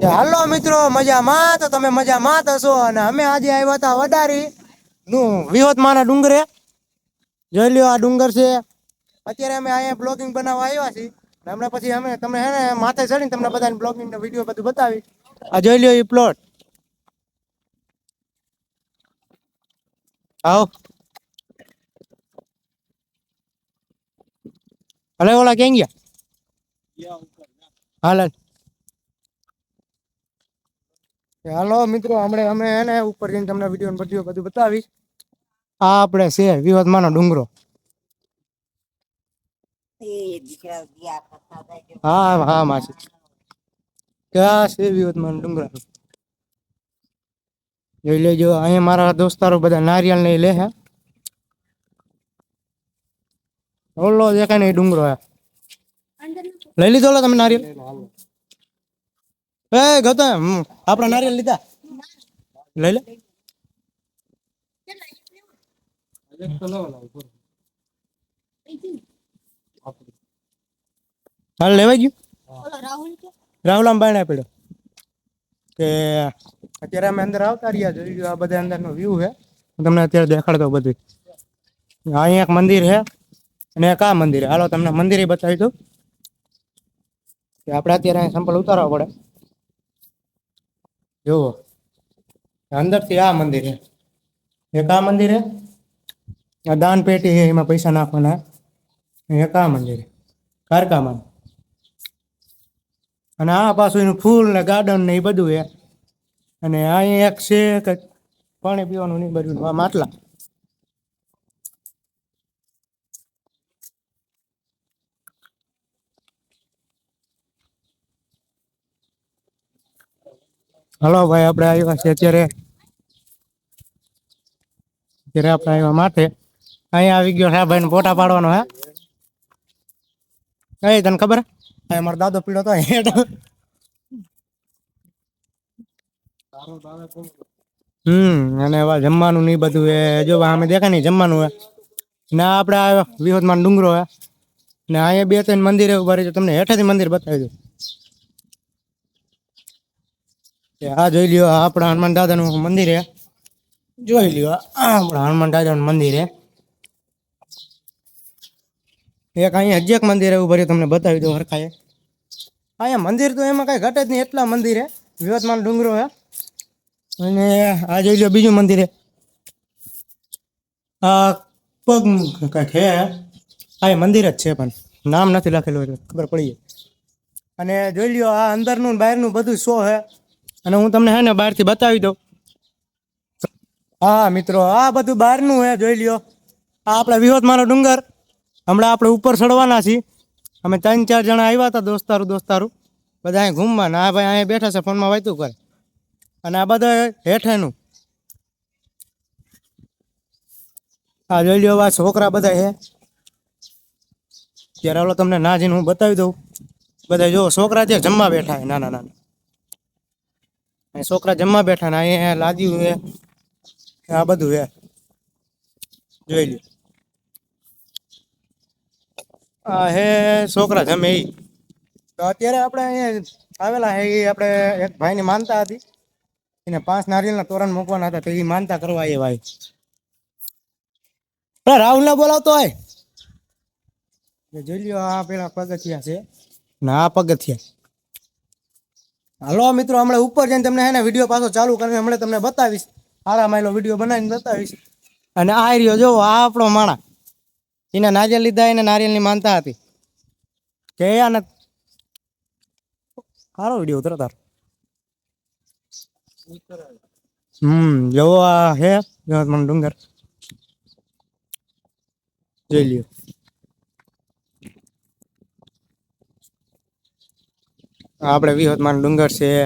હાલો મિત્રો, મજામાં? તો તમે મજામાં હશો. અને અમે આજે આવ્યા હતા વડારી. નું વિહોતમાના ડુંગરે. જોઈ લ્યો આ ડુંગર છે. અત્યારે અમે અહીંયા બ્લોગિંગ બનાવવા આવ્યા છીએ. હમણાં પછી અમે તમને હે ને માથે ચડીને તમને બધાને બ્લોગિંગ નો વીડિયો બધું બતાવી આ જોઈ લ્યો એ પ્લોટ આવો. હલે ઓલા ક્યાં ગયા? હાલ. હાલ. હાલો મિત્રો, હમણે અમે હે ને ઉપર જઈને તમને વીડિયો ને બધું બધું બતાવી. આ આપણે છે વિવાદમાંનો ડુંગરો. હા હા માસી ક્યાં છે વિવાદમાંનો ડુંગરો. જોઈ લેજો, અહીંયા મારા દોસ્તારો બધા નારિયેળ ને ઈ લે હે. ઓલો દેખાય ને એ ડુંગરો હે. લઈ લીધો લો તમે નારિયેળ એ ગૌતમ આપણા નારિયેળ લીધા. લઈ લે. હાલ લેવાઈ ગયું? રાહુલ આમ બાયણે પડ્યો. કે અત્યારે અમે અંદર આવતા રહ્યા જોઈ આ બધા અંદરનો વ્યૂ છે. તમને અત્યારે દેખાડતો બધું. અહીંયા એક મંદિર છે અને એક આ મંદિર હાલો, તમને મંદિરે બતાવી દઉં. કે આપણે અત્યારે સંપલ ઉતારવા પડે. જુઓ. અંદરથી આ મંદિર છે. એક આ મંદિર છે. આ દાન પેટી છે, એમાં પૈસા નાખવાના. એક આ મંદિર કારકામાં. અને આ પાછું એનું ફૂલ ને ગાર્ડન ને એ બધું છે. અને અહીંયા એક છે કે પાણી પીવાનું નહીં બધું. આ માટલા. હલો ભાઈ આપણે આવ્યા છે અત્યારે. અત્યારે આપણે આવ્યા માથે. અહીંયા આવી ગયો છે ભાઈ ને ફોટા પાડવાનો હે? એ તને ખબર? હે મારો દાદો પીડો તો હેઠ હમ અને એવા જમવાનું નહીં બધું એ જો અમે દેખાય નહીં જમવાનું હે. ને આ આપણે આ વિહોતમાં ડુંગરો હે. ને અહીંયા બે ત્રણ મંદિર ઊભા રહી તમને હેઠેથી મંદિર બતાવી દઉં કે આ જોઈ લ્યો આપણા હનુમાન દાદાનું મંદિર હે જોઈ લ્યો આપણા હનુમાન દાદાનું મંદિર હે એક અહીંયા હજી એક મંદિર એવું ભર્યું, તમને બતાવી દઉં હરખાએ અહીંયા મંદિર તો એમાં કઈ ઘટે જ નહીં, એટલા મંદિર હે ડુંગરો હે અને આ જોઈ લ્યો, બીજું મંદિર હે આ પગ કંઈક હે આ મંદિર જ છે પણ, નામ નથી લખેલું ખબર પડી અને જોઈ લ્યો, આ અંદરનું ને બહારનું બધું શો હે અને હું તમને હે ને બહારથી બતાવી દઉં. હા, મિત્રો, આ બધું બહારનું હે, જોઈ લ્યો. આ આપણા વિહોતમાનો ડુંગર. હમણાં આપણે ઉપર ચડવાના છીએ. અમે ત્રણ ચાર જણા આવ્યા હતા, દોસ્તારું દોસ્તારું. બધા અહીં ઘૂમવા ને ભાઈ, અહીંયા બેઠા છે, ફોનમાં વાંચતું કરે. અને આ બધા હેઠેનું. આ જોઈ લ્યો, આ છોકરા બધા હે. ત્યારે ઓલો તમને ના જઈને હું બતાવી દઉં. બધા જો, છોકરા જે જમવા બેઠા છે. નાના નાના છોકરા જમવા બેઠા ને અહીંયા લાદ્યું છે. આ બધું હે જોઈ લ્યો. આ હે છોકરા જમે ઈ. તો અત્યારે આપણે અહીંયા આવેલા હે ઈ આપણે એક ભાઈની માનતા હતી. એને પાંચ નારિયેલના તોરણ મૂકવાના હતા તો એ માનતા કરવા એ ભાઈ. રાહુલ ને બોલાવતો હોય. જોઈ લ્યો આ પેલા પગથિયા છે. ના આ પગથિયા. હાલો મિત્રો, હમણાં ઉપર જઈને તમને હે ને વીડિયો પાછો ચાલુ કરીને હમણાં તમને બતાવીશ. હારા માયલો વીડિયો બનાવીને બતાવીશ. અને આ રહ્યો જો આ આપણો માણા. એને નારિયેલ લીધા, એને નારિયેળની માનતા હતી. કે આને સારો વીડિયો ઉતરો તાર. હમ, જવો આ હે મને ડુંગર. જોઈ લ્યો. આપણે વિહતમાન ડુંગર છે.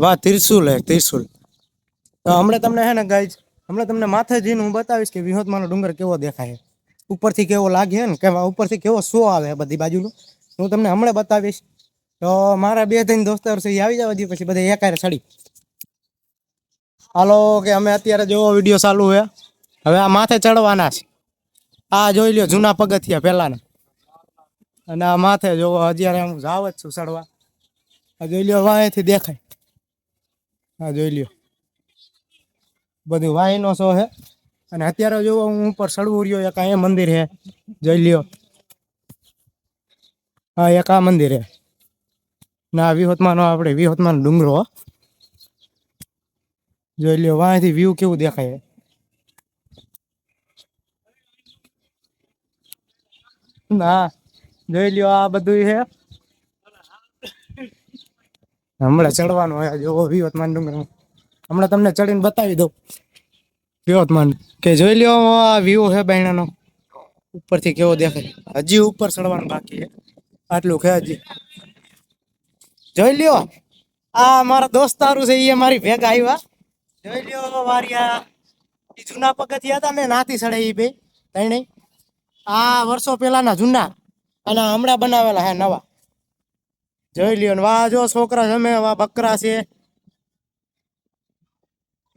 વાહ, ત્રિશુલ હે, ત્રિશુલ. તો હમણાં તમને હે ને ગાઈઝ હમણાં તમને માથે જઈને હું બતાવીશ કે વિહોતમાનો ડુંગર કેવો દેખાય. ઉપરથી કેવો લાગે ને કે ઉપરથી કેવો શો આવે બધી બાજુનો? હું તમને હમણાં બતાવીશ. તો મારા બે ત્રણ દોસ્તાર છે, એ આવી જવા દે પછી બધા એકારે ચડી. હાલો, કે અમે અત્યારે જેવો વીડિયો ચાલુ હે. હવે આ માથે ચડવાના છે. આ જોઈ લ્યો, જૂના પગથિયા પહેલાના. અને આ માથે જોવો અત્યારે હું જાવ જ છું ચડવા. આ જોઈ લ્યો વાંયથી દેખાય. આ જોઈ લ્યો. બધું વાંયનો શો છે અને અત્યારે જોવો હું ઉપર સડવું રહ્યો, એક અહીંયા મંદિર છે જોઈ લ્યો. હા એક આ મંદિર છે ના વિહોતમાનો આપણે વિહોતમાનો ડુંગરો જોઈ લ્યો, વાંયથી વ્યૂ કેવું દેખાય. ના, જોઈ લ્યો આ બધું છે હમણાં ચડવાનું હોય જોવો વિહોતમાન ડુંગર હમણાં તમને ચડીને બતાવી દઉં. વિવતમાન કે જોઈ લ્યો, આ વ્યૂ છે બાયણાનો. ઉપરથી કેવો દેખાય. હજી ઉપર ચડવાનું બાકી છે. આટલું છે હજી. જોઈ લ્યો, આ મારા દોસ્તારું છે એ મારી ભેગા આવ્યા જોઈ લ્યો વારિયા એ જૂના પગથિયા હતા ને નાથી સડે એ બે, ત્રણેય. આ વર્ષો પહેલાના જૂના, અને હમણાં બનાવેલા હે નવા. જોઈ લ્યો ને, વાહ, જો છોકરા જમે બકરા છે.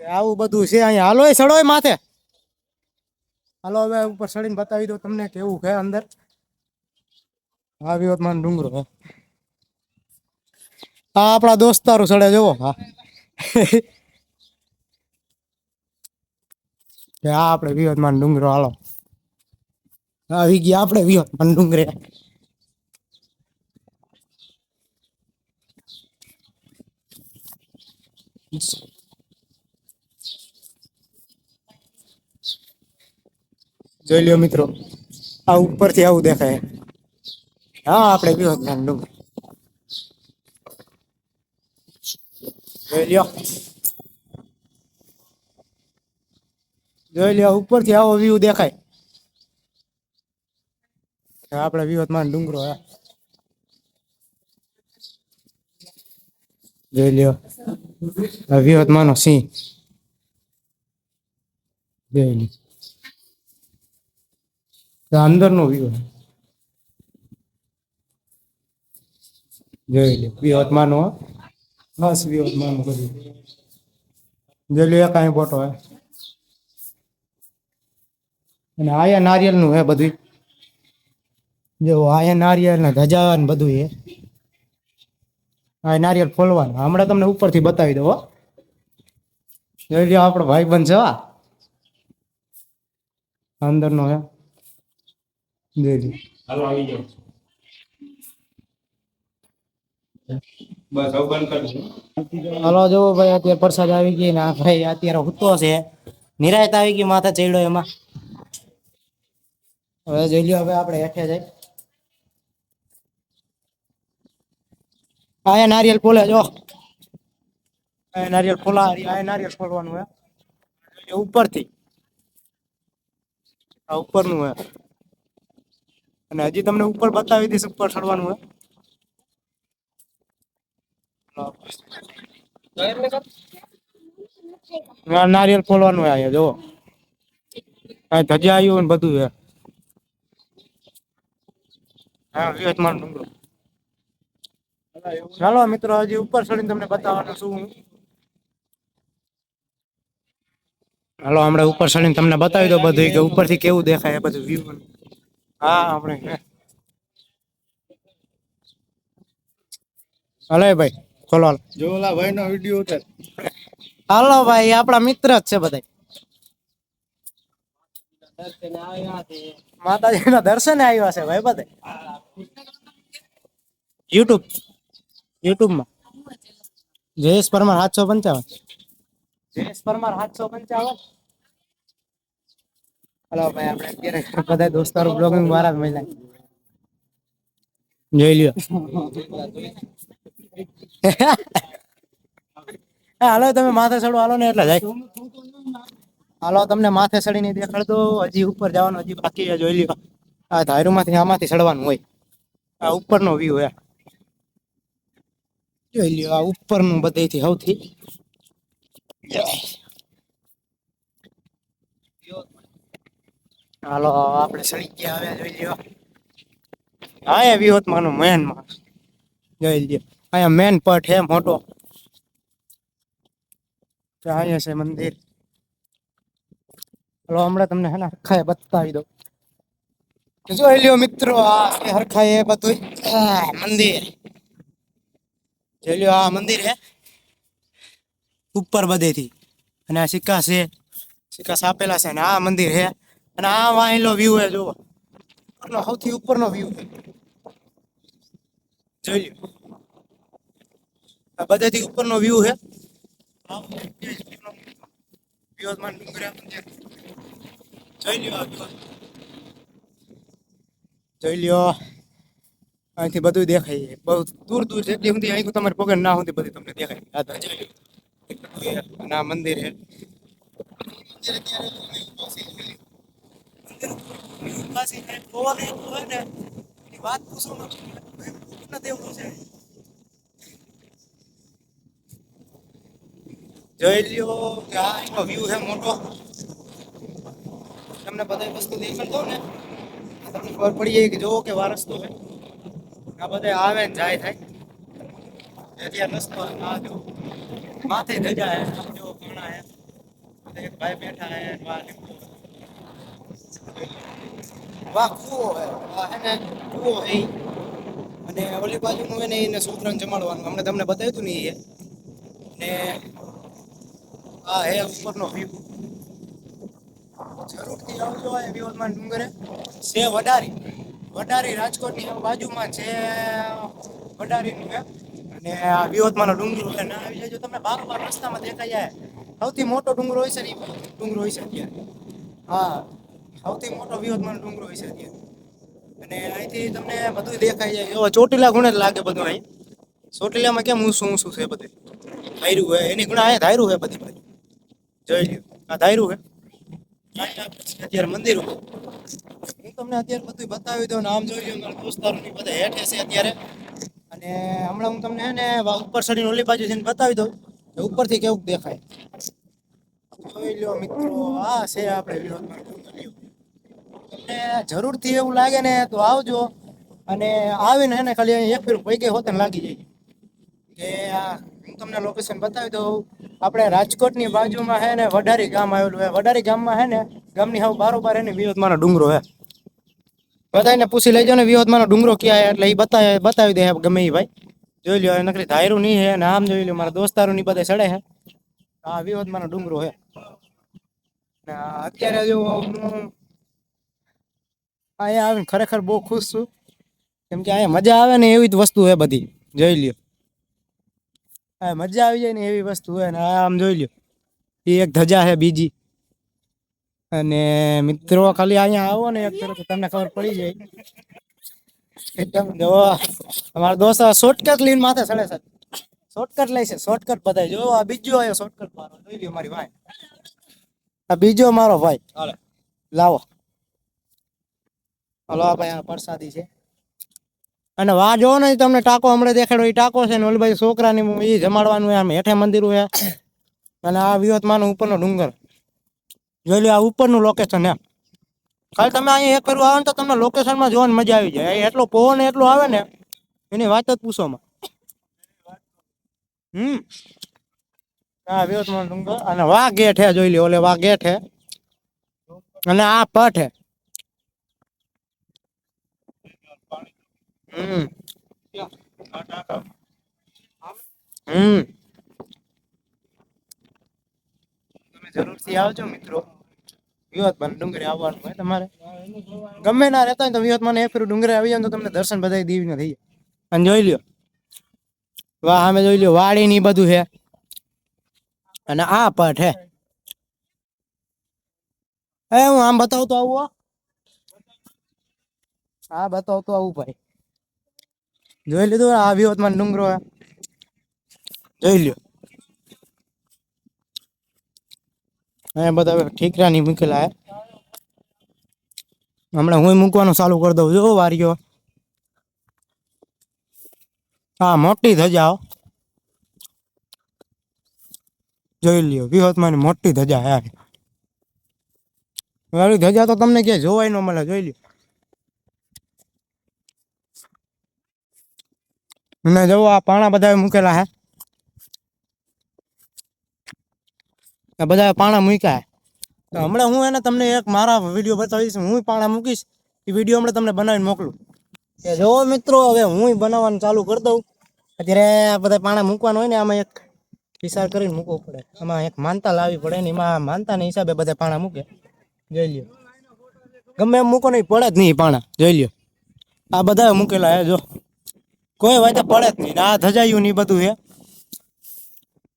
આવું બધું છે અહીંયા. હાલો સડોય માથે. હાલો, હવે ઉપર ચડીને બતાવી દો તમને કેવું છે અંદર. આ વિવતમાન ડુંગરો હા આપણા દોસ્તારો સડે જોવો. હા. આ આપણે વિહતમાન ડુંગરો, હાલો. આવી ગયા આપણે વિહતમાન ડુંગરે. જોઈ લ્યો મિત્રો, આ ઉપરથી આવું દેખાય. હા, આપણે વિહતમાન ડુંગર. જોઈ લ્યો. જોઈ લ્યો ઉપરથી આવો વ્યૂ દેખાય. આપણે વિહતમાન ડુંગરો, હે. જોઈ લ્યો. વિહતમાનો સિંહ જોઈ લ્યો આ અંદરનો વ્યૂ જોઈ લ્યો વિહતમાનો હો. બસ વિહતમાનો બધું જોઈ એક અહીં ફોટો હે અને આયા નારિયેલનું હે બધું જો આયા નારિયેલ ને ધજા ને બધું હે આ નારિયેળ ફોલવાનું. હમણાં તમને ઉપરથી બતાવી દઉં જોઈ લો આપણો ભાઈ બંધ જવા હા. અંદરનો હે. જોઈ લો હાલો જો ભાઈ અત્યારે પ્રસાદ આવી ગઈ ને આ ભાઈ અત્યારે હુતો છે. નિરાયત આવી ગઈ માથા ચડ્યો એમાં. હવે જોઈ લ્યો હવે આપણે હેઠે જાય આયા નારિયેલ ફોલે જો. આયા નારિયેલ ફોલા, આયા નારિયેલ ફોલવાનું હે. એ ઉપરથી. આ ઉપરનું હે. અને હજી તમને ઉપર બતાવી દઈશ ઉપર ચડવાનું હે. નારિયેલ ફોલવાનું હોય અહીંયા જો આ ધજા આવ્યું ને બધું હે. હા વિહતમાન ડુંગરો ચાલો મિત્રો હજી ઉપર ચડીને તમને બતાવવાનું છું હું. હાલો હમણાં ઉપર ચડીને તમને બતાવી દો બધું કે ઉપરથી કેવું દેખાય એ બધું વ્યૂ હા આપણે. હે. હાલો એ ભાઈ ખોલો હાલો. જો ઓલા ભાઈ નો વીડિયો ઉતાર હાલો ભાઈ આપણા મિત્ર જ છે બધા માતાજીના દર્શને આવ્યા છે ભાઈ બધા યુટ્યુબ યુટ્યુબમાં. જયેશ પરમાર સાતસો પંચાવન. જયેશ પરમાર સાતસો પંચાવન. હલો ભાઈ આપણે અત્યારે બધા દોસ્તારો બ્લોગિંગ મારા જ મહિલા જોઈ લ્યો. હાલો તમે માથે ચડો હાલો ને એટલે જાય. હાલો તમને માથે ચડીને દેખાડ દો હજી ઉપર જવાનું હજી બાકી જોઈ લ્યો. આ ધારુમાંથી આમાંથી ચડવાનું હોય. આ ઉપરનો વ્યૂ હે. જોઈ લ્યો, આ ઉપરનું બધેથી સૌથી. હાલો, આપણે ચડી ગયા જોઈ લ્યો. હા એ મેનમાં. જોઈ લ્યો અહીંયા મેન પટ હે મોટો. અહીંયા છે મંદિર. હલો, હમણાં તમને હે ને હરખાએ બતાવી દઉં. જોઈ લ્યો મિત્રો, આ છે હરખાએ બધું મંદિર. જોઈ આ મંદિર હે? ઉપર બધેથી. અને આ સિક્કા છે. સિક્કા આપેલા છે અને આ મંદિર હે. અને આ વાંહેલો વ્યૂ હે જોવો ઉપરનો સૌથી ઉપરનો વ્યૂ જોઈ લ્યો. આ બધેથી ઉપરનો વ્યૂ હે. જોઈ લ્યો જોઈ લ્યો. અહીંથી બધું દેખાય છે. બહુ દૂર દૂર જેટલી સુધી અહીં તમારે પગડ ના સુધી બધું તમને દેખાય આ તો જોઈ લ્યો. એટલું છે. અને આ મંદિર છે મંદિર અત્યારે મંદિર પાસે છે. જોવા જેવું હોય ને એની વાત પૂછો માં પૂર્ણ દેવું છે જોઈ લ્યો કે આ એનો વ્યૂ છે મોટો તમને બધા વસ્તુ દેખાડતો ને આ તમને ખબર પડી જાય કે જોવો કે વાર રસ્તો છે આ બધા આવે ને જાય થાય. અત્યારે રસ્તો આ જો માથે ધજા હે જો ઘણા હે. એક ભાઈ બેઠા હે, વાહ, લીંબુ. વાહ, કૂવો હે. વાહ, હે ને હે અને ઓલી બાજુનું હે ને એને છોકરાને જમાડવાનું. હમણાં તમને બતાવ્યું હતું ને એ ને આ હે ઉપરનો વ્યૂ જરૂરથી આવજો આ વિવતમાન ડુંગરે. સે વડારી. વડારી રાજકોટની બાજુમાં છે વડારીનું છે અને આ વિવતમાનો ડુંગરો છે, ના આવી જાય તમને બારોબાર રસ્તામાં દેખાઈ જાય. સૌથી મોટો ડુંગરો હોય છે ને ડુંગરો હોય છે અત્યારે. હા, સૌથી મોટો વિવતમાનો ડુંગરો હોય છે અત્યારે. અને અહીંથી તમને બધું દેખાઈ જાય. એવો ચોટીલા ગુણે જ લાગે બધું અહીં. ચોટીલામાં કેમ હું શું શું છે બધે ધાર્યું હોય એની ગુણા અહીંયા ધાર્યું હોય બધી બાજુ. જોઈ લ્યો, આ ધાર્યું હે. અત્યારે મંદિરો હું તમને અત્યારે બધું બતાવી દઉં નામ જોઈ મારા દોસ્તારોની બધા હેઠે છે અત્યારે. અને હમણાં હું તમને ને ઉપર ચડીને ઓલી બાજુ જઈને બતાવી દઉં ઉપરથી કેવું દેખાય. જોઈ લ્યો મિત્રો, આ છે આપણે વિરોધમાં. તમને જરૂરથી એવું લાગે ને તો આવજો. અને આવીને એને ખાલી એક ફેર પૈકે હોતે લાગી જાય. કે હું તમને લોકેશન બતાવી દઉં. આપણે રાજકોટની બાજુમાં હે ને વડારી ગામ આવેલું હે. વડારી ગામમાં હે ને ગામની હાવ બારોબાર હે ને વિરોધમાનો ડુંગરો હે. બધાને પૂછી લેજો ને વિરોધમાનો ડુંગરો ક્યાં હે એટલે એ બતાવે બતાવી દે ગમે એ ભાઈ. જોઈ લ્યો નકરી ધાયરું નહીં હે ને આમ જોઈ લ્યો, મારા દોસ્તારો ની બધા ચડે હે. આ વિરોધમાનો ડુંગરો હે. ને અત્યારે જો હું અહીંયા આવીને ખરેખર બહુ ખુશ છું. કેમ કે અહીંયા મજા આવે ને એવી જ વસ્તુ હે બધી. જોઈ લ્યો. મજા આવી જાય ને એવી વસ્તુ હોય ને આમ જોઈ લ્યો. એ એક ધજા છે બીજી. અને મિત્રો, ખાલી અહીંયા આવો ને એક તરફ, તમને ખબર પડી જાય. એકદમ જો અમારા દોસ્ત શોર્ટકટ લઈને માથે ચડે સર શોર્ટકટ લે છે શોર્ટકટ બધાય. જો, આ બીજો આવ્યો શોર્ટકટ મારો. જોઈ લ્યો મારી ભાઈ આ બીજો મારો ભાઈ. લાવો. હલો, આ ભાઈ આ પ્રસાદી છે. અને વાહ, જો ને તમને ટાકો હમણાં દેખાડો એ ટાકો છે ને ઓલભાઈ છોકરાની એ જમાડવાનું આમ હેઠે મંદિર છે. અને આ વિવતમાનો ઉપરનો ડુંગર. જોઈ લો આ ઉપરનું લોકેશન એમ ખાલી તમે અહીંયા એક ફેરું આવો ને તો તમને લોકેશનમાં જોવાની મજા આવી જાય. એટલો પવન એટલો આવે ને, એની વાત જ પૂછોમાં. હમ. આ વિવતમાનો ડુંગર. અને વાહ ગેઠ હે જોઈ લો ઓલે વાહ ગેઠ હે અને આ પટ હે હમ. હમ. તમે જરૂરથી આવજો મિત્રો. વિવાદમાં ડુંગરે આવવાનું હોય તમારે. ગમે ના રહેતા હોય તો એક ફેરું ડુંગરે આવી તો તમને દર્શન બધા દીવીને થઈ જાય. અને જોઈ લ્યો. વાહ અમે જોઈ લ્યો. વાડી ની બધું છે અને આ પટ હે. એ હું આમ બતાવતો આવું હો. હા બતાવતો આવું ભાઈ. જોઈ લીધું આ વિવતમાં ડુંગરો જોઈ લ્યો. અહીંયા બધા ઠીકરા ની મૂકેલા હે. હમણાં હું મૂકવાનું ચાલુ કરી દઉં જો વારીઓ. હા, મોટી ધજા જોઈ લ્યો વિહતમાં મોટી ધજા હે વાળી ધજા તો તમને ક્યાંય જોવાય ન મળે, જોઈ લ્યો. અને જો આ પાણા બધા મૂકેલા હે. બધા પાણા મૂક્યા તો હમણાં હું એને તમને એક મારા વીડિયો બતાવીશ, હું પાણા મૂકીશ, એ વીડિયો હમણાં તમને બનાવીને મોકલું. કે જો મિત્રો, હવે હું બનાવવાનું ચાલુ કરી દઉં. અત્યારે આ બધા પાણા મૂકવાનું હોય ને, આમાં એક હિસાબ કરીને મૂકવું પડે. આમાં એક માનતા લાવવી પડે ને, એમાં માનતાના હિસાબે બધા પાણા મૂકે. જોઈ લ્યો. ગમે એમ મૂકો નહીં પડે જ નહીં પાણા. જોઈ લ્યો. આ બધા મૂકેલા હે, જો. કોઈ વાતે પડે જ નહીં. આ ધજાયું નહીં બધું હે.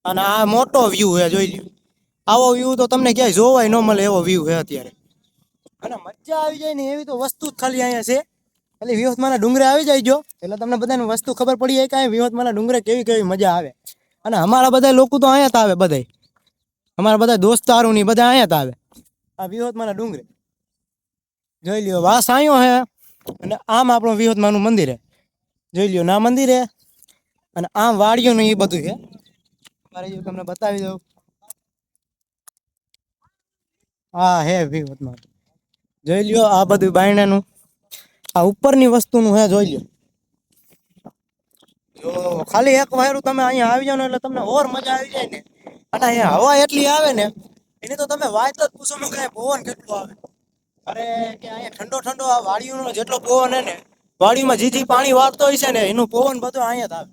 અને આ મોટો વ્યૂ હે, જોઈ લ્યો. આવો વ્યૂ તો તમને ક્યાંય જોવાય ન મળે એવો વ્યૂ હે અત્યારે. અને મજા આવી જાય ને એવી તો વસ્તુ જ ખાલી અહીંયા છે. ખાલી વિહોતમાના ડુંગરે આવી જાય જો. એટલે તમને બધાને વસ્તુ ખબર પડી જાય કે અહીંયા વિહોતમાના ડુંગરે કેવી કેવી મજા આવે. અને અમારા બધા લોકો તો અહીંયા જ આવે બધાય. અમારા બધા દોસ્તારો ની બધા અહીંયા જ આવે. આ વિહોતમાના ડુંગરે. જોઈ લ્યો, વાસ આવ્યો હે. અને આમ આપણું વિહોતમાનું મંદિર હે. જોઈ લ્યો, ના મંદિર. હે અને આમ વાડીઓનું એ બધું છે. મારે જો તમને બતાવી દઉં. હા, હે વિહોતમાં જોઈ લ્યો આ બધું બાયણાનું. આ ઉપરની વસ્તુનું હે, જોઈ લ્યો. જો, ખાલી એક વાયરું તમે અહીંયા આવી જાવ ને એટલે તમને ઓર મજા આવી જાય ને. અને અહીંયા હવા એટલી આવે ને, એની તો તમે વાત જ પૂછો ને કે પવન કેટલું આવે. અરે, કે અહીંયા ઠંડો ઠંડો આ વાડીઓનો જેટલો પવન હે ને વાડીમાં જે જે પાણી વાળતો હોય છે ને એનું પવન બધું અહીંયા જ આવે.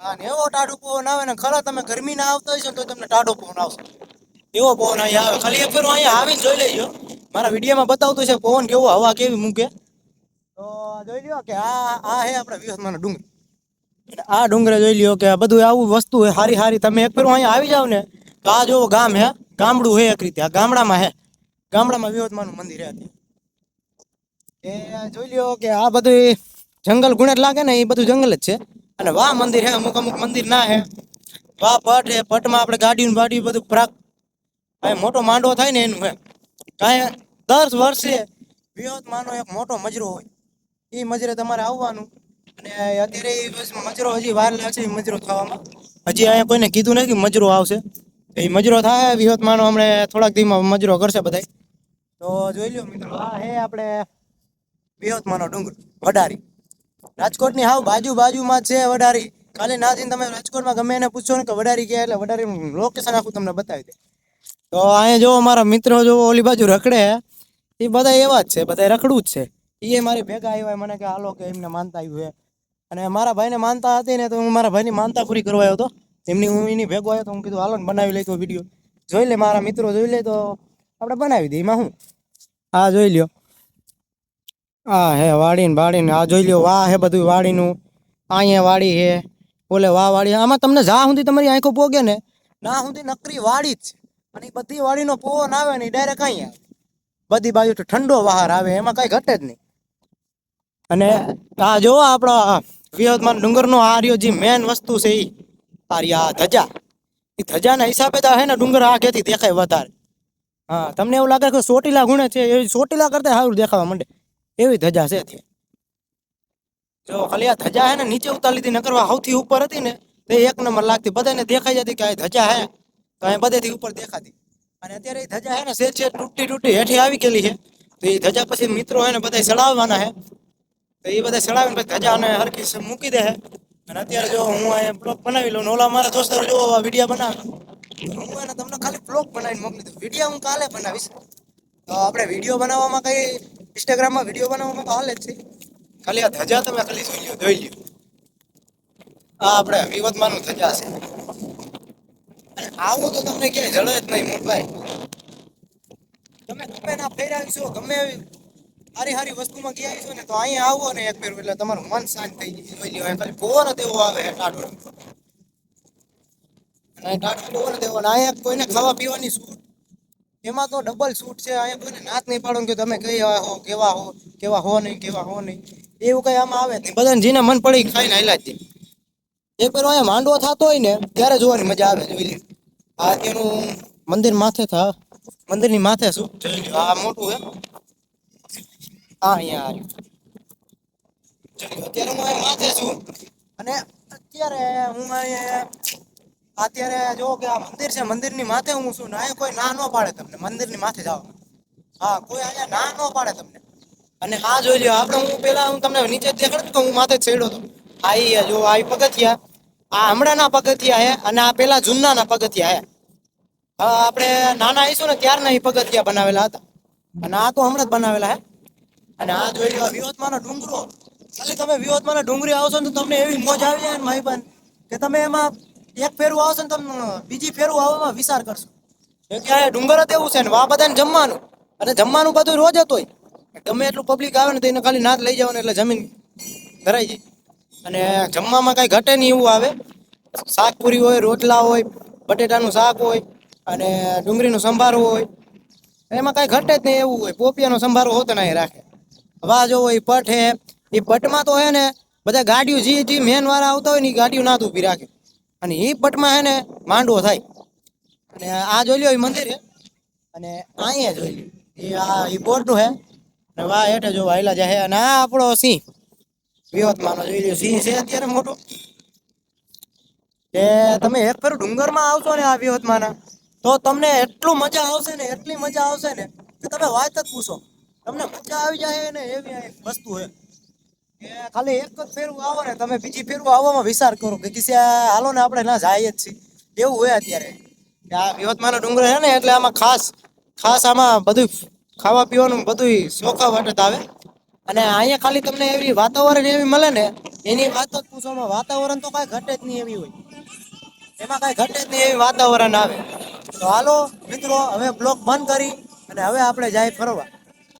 હા ને એવો ટાઢો પવન આવે ને ખરા તમે ગરમી ના આવતો હોય છે તો તમને ટાઢો પવન આવશે. એવો પવન અહીંયા આવે. ખાલી એક ફેરો અહીંયા આવીને જોઈ લેજો મારા વિડીયોમાં બતાવતું છે પવન કેવો હવા કેવી મૂકે. તો જોઈ લ્યો કે આ આ હે આપણા વિહતમાનો ડુંગર. આ ડુંગરે જોઈ લ્યો કે આ બધું આવું વસ્તુ હોય હારી હારી. તમે એક ફેર અહીંયા આવી જાવ ને તો આ જોવો ગામ હે ગામડું હે એક રીતે. આ ગામડામાં હે. ગામડામાં વિહતમાનું મંદિર હે અત્યારે. એ જોઈ લ્યો કે આ બધું જંગલ ગુણેટ લાગે ને, એ બધું જંગલ જ છે. અને વાહ મંદિર હે, અમુક અમુક મંદિર ના હે. વાહ પટ હે, પટમાં આપણે ગાડીયું ગાડી બધું પ્રાક મોટો માંડો થાય ને એનું હે. કાંઈ દર વર્ષે વિહતમાનો એક મોટો મજરો હોય. એ મજરે તમારે આવવાનું. અને અત્યારે એ મજરો હજી વાર લાગશે એ મજરો થવામાં. હજી અહીંયા કોઈને કીધું નહીં કે મજરો આવશે. એ મજરો થાય વિહતમાનો હમણે થોડાક દીમાં મજરો કરશે બધા તો જોઈ લ્યો મિત્રો, આ હે આપણે વિહતમાનો ડુંગર, વડારી. રાજકોટની હાવ બાજુ બાજુમાં છે વડારી. કાલે ના જઈને તમે રાજકોટમાં ગમે એને પૂછો ને કે વડારી ક્યાં એટલે વડારી લોકેશન આખું તમને બતાવી દે. તો અહીંયા જો મારા મિત્રો જો ઓલી બાજુ રખડે, એ બધા એવા જ છે બધા રખડું જ છે. એ મારી ભેગા આવ્યા મને કે હાલો કે એમને માનતા આવ્યું છે અને મારા ભાઈને માનતા હતી ને તો હું મારા ભાઈની માનતા પૂરી કરવા આવ્યો હતો. એમની હું એની ભેગો આવ્યો તો હું કીધું, હાલો ને બનાવી લઈ તો વીડિયો. જોઈ લે મારા મિત્રો, જોઈ લે તો આપણે બનાવી દઈએ એમાં હું હા, જોઈ લ્યો. આ હે વાડીને વાડીને આ જોઈ લ્યો, વાહ હે બધું વાડીનું, અહીંયા વાડી હે. બોલે, વાહ વાડી, આમાં તમને જા સુધી તમારી આંખો પોગે ને, ના સુધી નકરી વાડી જ અને એ બધી વાડીનો પવન આવે ને ડાયરેક્ટ અહીંયા બધી બાજુ ઠંડો બહાર આવે, એમાં કઈ ઘટે જ નહીં. અને આ જો આપણા વિહતમાન ડુંગરનો આ રહ્યો જે મેન વસ્તુ છે એ આ આ ધજા. એ ધજાના હિસાબે તો હે ને ડુંગર આ ખેતી દેખાય વધારે. હા, તમને એવું લાગે કે ચોટીલા ગુણે છે, એ ચોટીલા કરતા સારું દેખાવા માંડે. એવી ધજા છે ત્યાં. જો ખાલી આ ધજા હે ને, નીચે ઉતારી લીધી, નકર સૌથી ઉપર હતી ને, તો એક નંબર લાગતી. બધાને દેખાઈ જતી કે આ ધજા હે. તો અહીં બધેથી ઉપર દેખાતી. અને અત્યારે એ ધજા હે ને, સેજ સેજ તૂટી તૂટી હેઠી આવી ગયેલી છે. તો એ ધજા પછી મિત્રો હે ને બધા ચડાવવાના હે. તો એ બધા ચડાવીને પછી ધજાને હરખી મૂકી દે હે. અને અત્યારે જો હું અહીંયા બ્લોગ બનાવી લઉં ઓલા મારા દોસ્તારો જો વીડિયો બનાવે. હું એને તમને ખાલી બ્લોગ બનાવીને મોકલી દઉં. વિડીયા હું કાલે બનાવીશ. તો આપણે વીડિયો બનાવવામાં કઈ ઇન્સ્ટાગ્રામમાં વીડિયો બનાવવામાં તો હાલે જ છે. ખાલી આ ધજા તમે ખાલી જોઈ લ્યો જોઈ લો આ આપણે વિવતમાનું ધજા છે. અને આવું તો તમને ક્યાંય જડે જ નહીં મોટભાઈ તમે ગમે ના ફેરાવીશો ગમે એવી હારી હારી વસ્તુમાં ગયા છો ને તો અહીંયા આવો ને એક ફેર એટલે તમારું મન શાંત થઈ જાય જોઈ લો ખાલી પવન જ આવે ટાઢો અને ટાઢો પવન જ એવો અહીંયા કોઈને ખાવા પીવાની છૂટ એમાં તો ડબલ છૂટ છે. અહીંયા કોઈને નાત નહીં પાડો કે તમે કયા હો, કેવા હો કેવા હો નહીં, કેવા હો નહીં. એવું કઈ આમાં આવે નહીં. બધાને જીને મન પડી ખાઈને હાલ્યા જ એક પેલો અહીંયા માંડવો થતો હોય ને, ત્યારે જોવાની મજા આવે જોઈ લે આ તેનું મંદિર માથે થા. મંદિરની માથે શું આ મોટું હે આ અહીંયા અત્યારે હું માથે છું. અને અત્યારે હું અહીંયા અત્યારે જો કે આ મંદિર છે, મંદિરની માથે હું છું. ના કોઈ ના ન પાડે તમને. મંદિરની માથે જાઓ. હા, કોઈ અહીંયા ના ન પાડે તમને. અને હા, જોઈ લ્યો, આપણે હું પેલા હું તમને નીચે દેખાડું કે હું માથે ચડ્યો હતો. આ જો, આ પગથિયા. આ હમણાંના પગથિયા હે અને આ પેલા જૂનાના પગથિયા હે. આપણે નાના આવીશું ને ત્યારના એ પગથિયા બનાવેલા હતા. અને આ તો હમણાં જ બનાવેલા હે. અને આ જોઈ લો વિરોધમાંનો ડુંગરો. ખાલી તમે વિરોધમાં ડુંગરી આવશો ને તમને એવી મોજ આવી જાય ને, ભાઈબંધ, કે તમે એમાં એક ફેરવું આવશે ને તમે બીજી ફેરવું આવવામાં વિચાર કરશો. ક્યાંય ડુંગર જ એવું છે ને, આ બધાને જમવાનું. અને જમવાનું બધું રોજ હતું હોય. ગમે એટલું પબ્લિક આવે ને તો એને ખાલી નાથ લઈ જવાનું એટલે જમીન ભરાઈ જાય. અને જમવામાં કાંઈ ઘટે નહીં એવું આવે. શાકપુરી હોય, રોટલા હોય, બટેટાનું શાક હોય, અને ડુંગળીનું સંભારો હોય. એમાં કાંઈ ઘટે જ નહીં એવું હોય. પોપિયાનો સંભારો હોતો નહીં રાખે. વાહ જો એ પટ હે એ પટમાં તો હે ને, બધા ગાડીઓ જે જે મેન વાળા આવતા હોય ને, એ ગાડીઓ નાથ ઊભી રાખે. અને એ પટમાં હે ને માંડવો થાય. અને આ જોઈ લ્યો એ મંદિર. અને અહીંયા જોઈ લ્યો. એ આ એ બોર્ડનું હે. અને વાહ હેઠે જો વાયલા જાય અને આ આપણો સિંહ. વિહતમાનો જોઈ લ્યો. સિંહ છે અત્યારે મોટો. કે તમે એક ફેર ડુંગરમાં આવશો ને આ વિવતમાના તો તમને એટલું મજા આવશે ને, એટલી મજા આવશે ને, કે તમે વાત જ પૂછો. તમને મજા આવી જાય ને એવી વસ્તુ કે ખાલી એક જ ફેરવું આવો ને, તમે બીજી ફેરવું આવવામાં વિચાર કરો કે કિસે હાલો ને આપણે ના જાય જ છીએ એવું હોય અત્યારે. આ વિહતમાનો ડુંગર છે ને, એટલે આમાં ખાસ ખાસ આમાં બધું ખાવા પીવાનું બધું ચોખા વાટત આવે. અને અહીંયા ખાલી તમને એવી વાતાવરણ એવી મળે ને, એની વાત જ પૂછવામાં વાતાવરણ તો કાંઈ ઘટે જ નહીં એવી હોય. એમાં કાંઈ ઘટે જ નહીં એવી વાતાવરણ આવે. તો હાલો મિત્રો, હવે બ્લોક બંધ કરી અને હવે આપણે જાય ફરવા.